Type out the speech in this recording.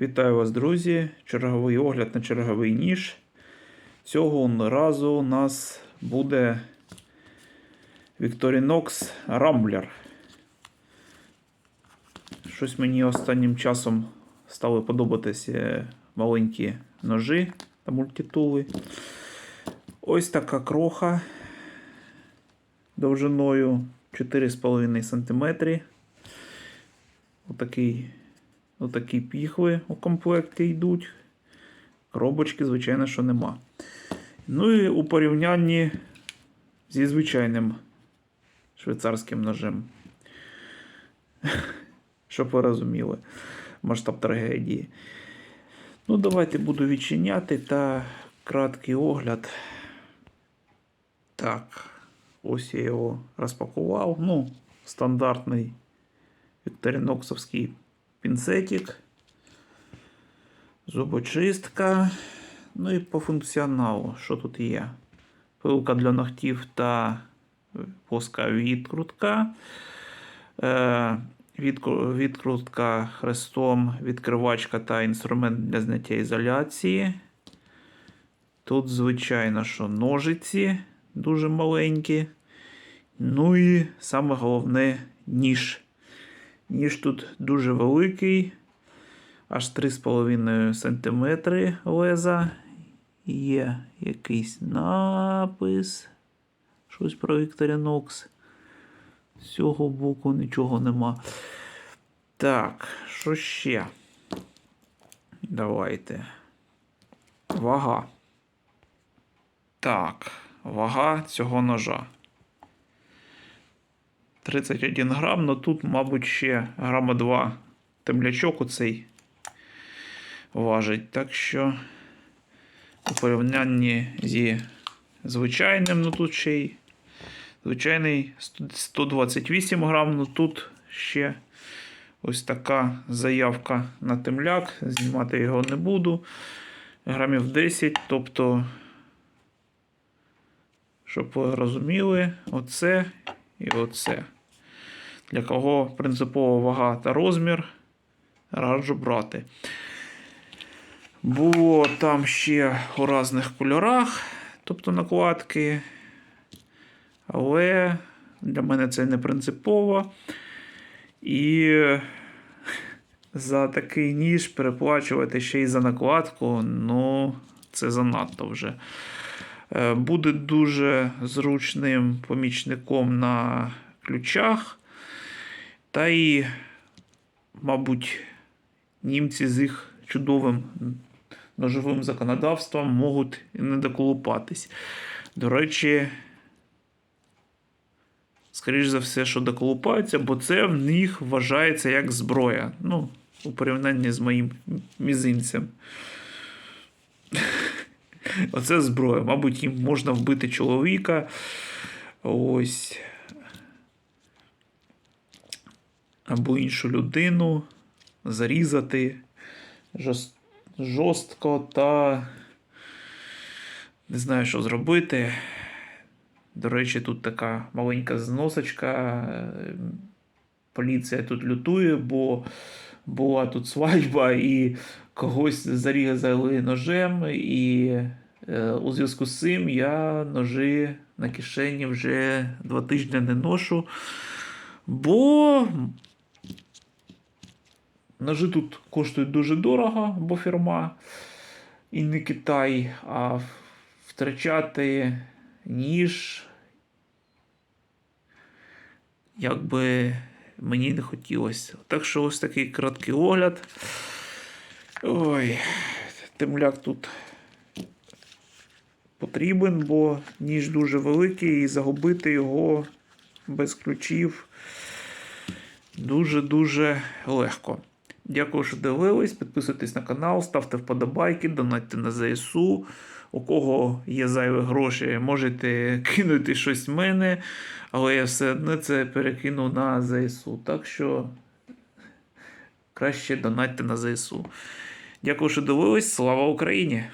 Вітаю вас, друзі! Черговий огляд на черговий ніж. Цього разу у нас буде Victorinox Rambler. Щось мені останнім часом стали подобатися маленькі ножі та мультитули. Ось така кроха довжиною 4,5 см. Отакий Отакі піхви у комплекті йдуть. Коробочки, звичайно, що нема. Ну і у порівнянні зі звичайним швейцарським ножем. Щоб ви розуміли масштаб трагедії. Ну, давайте буду відчиняти та краткий огляд. Так, ось я його розпакував. Ну, стандартний вікторіноксовський пінцетик, зубочистка. Ну і по функціоналу, що тут є? Пилка для ногтів та плоска відкрутка. Е, Відкрутка хрестом, відкривачка та інструмент для зняття ізоляції. Тут, звичайно, що ножиці дуже маленькі. Ну і саме головне ніж. Ніж тут дуже великий, аж 3,5 см леза. Є якийсь напис. Щось про Victorinox. З цього боку нічого нема. Так, що ще? Давайте. Вага. Так, вага цього ножа. 31 грам, але тут, мабуть, ще грама 2 темлячок оцей важить. Так що у порівнянні зі звичайним, ну тут ще й звичайний 128 грам, ну тут ще ось така заявка на темляк. Знімати його не буду. Грамів 10, тобто, щоб ви розуміли, оце і оце. Для кого принципова вага та розмір, раджу брати. Було там ще у різних кольорах, тобто накладки. Але для мене це не принципово. І за такий ніж переплачувати ще й за накладку, ну, це занадто вже. Е, Буде дуже зручним помічником на ключах. Та і, мабуть, німці з їх чудовим ножовим законодавством можуть і не доколупатись. До речі, скоріш за все, що доколупаються, бо це в них вважається як зброя. Ну, у порівнянні з моїм мізинцем. Оце зброя. Мабуть, їм можна вбити чоловіка. Ось. Або іншу людину зарізати жорстко та не знаю, що зробити. До речі, тут така маленька зносочка. Поліція тут лютує, бо була тут свадьба і когось зарізали ножем, і е, у зв'язку з цим я ножи на кишені вже два тижні не ношу. Бо ножи тут коштують дуже дорого, бо фірма і не Китай, а втрачати ніж. Якби мені не хотілося. Так що ось такий короткий огляд. Ой, темляк тут потрібен, бо ніж дуже великий, і загубити його без ключів дуже-дуже легко. Дякую, що дивились. Підписуйтесь на канал, ставте вподобайки, донатьте на ЗСУ. У кого є зайві гроші, можете кинути щось в мене, але я все одно це перекину на ЗСУ. Так що краще донатьте на ЗСУ. Дякую, що дивились. Слава Україні!